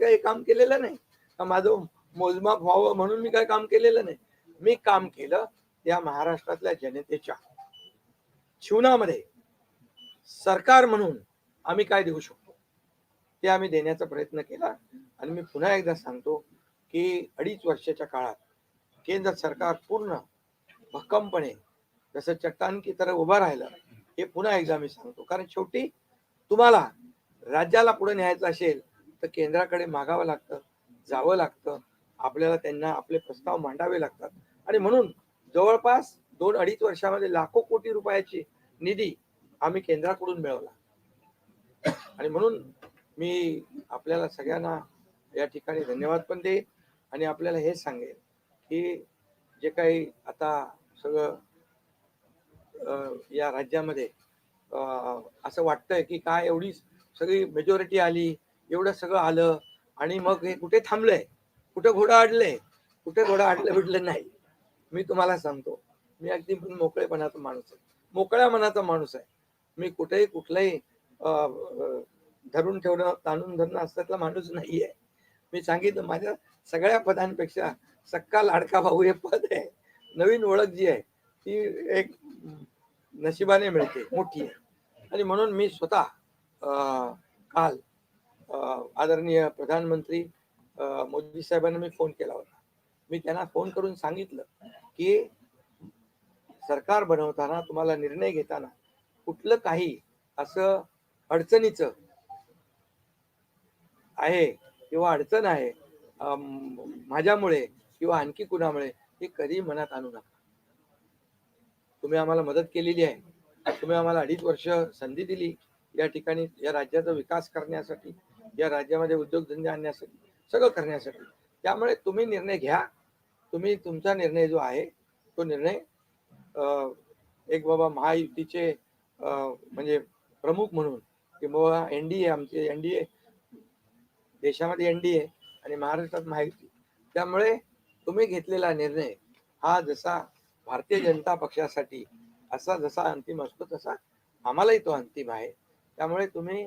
काही काम केलेलं नाही. का माझं मोजमाप व्हावं म्हणून मी काय काम केलेलं नाही. मी काम केलं त्या महाराष्ट्रातल्या जनतेच्या जीवनामध्ये. सरकार म्हणून आम्ही काय देऊ शकतो? ते आम्ही देण्याचा प्रयत्न केला. आणि मी पुन्हा एकदा सांगतो की अडीच वर्षाच्या काळात केंद्र सरकार पूर्ण भक्कमपणे जसं चट्टान की तर उभं राहिलं हे पुन्हा एकदा मी सांगतो. कारण शेवटी तुम्हाला राज्याला पुढे न्यायचं असेल तर केंद्राकडे मागावं लागतं जावं लागतं. आपल्याला त्यांना आपले प्रस्ताव मांडावे लागतात. आणि म्हणून जवळपास दोन अडीच वर्षामध्ये लाखो कोटी रुपयाची निधी आम्ही केंद्राकडून मिळवला. आणि म्हणून मी आपल्याला सगळ्यांना या ठिकाणी धन्यवाद पण देईन आणि आपल्याला हे सांगेन की जे काही आता सगळं या राज्यामध्ये असं वाटतंय की काय एवढी सगळी मेजॉरिटी आली एवढं सगळं आलं आणि मग हे कुठे थांबलंय? कुठे घोडा अडलंय कुठे घोडा अडलं बिडलं नाही. मी तुम्हाला सांगतो मी अगदी मोकळेपणाचा माणूस आहे. मोकळ्या मनाचा माणूस आहे. मी कुठेही कुठलाही धरून ठेवणं ताणून धरणं असल्यातला माणूस नाहीये. मी सांगितलं माझ्या सगळ्या पदांपेक्षा सक्का लाडका भाऊ हे पद आहे. नवीन ओळख जी आहे ती एक नशिबाने मिळते मोठी आहे. आणि म्हणून मी स्वतः काल आदरणीय प्रधानमंत्री मोदी साहेबांना मी फोन केला होता. मी त्यांना फोन करून सांगितलं की सरकार बनवताना तुम्हाला निर्णय घेताना कुठलं काही असं अडचणीचं आहे किंवा अडचण आहे अं, माझ्यामुळे किंवा आणखी कुणामुळे हे कधी मनात आणू नका. तुम्ही आम्हाला मदत केलेली आहे. तुम्ही आम्हाला अडीच वर्ष संधी दिली या ठिकाणी या राज्याचा विकास करण्यासाठी. या राज्यामध्ये उद्योगधंदे आणण्यासाठी सगळं करण्यासाठी. त्यामुळे तुम्ही निर्णय घ्या. तुम्ही तुमचा निर्णय जो आहे तो निर्णय एक बाबा महायुतीचे म्हणजे प्रमुख म्हणून किंवा एन डी ए आमचे एन डी ए देशामध्ये एन डी ए आणि महाराष्ट्रात महायुती. त्यामुळे तुम्ही घेतलेला निर्णय हा जसा भारतीय जनता पक्षासाठी असा जसा अंतिम असतो तसा आम्हालाही तो अंतिम आहे. त्यामुळे तुम्ही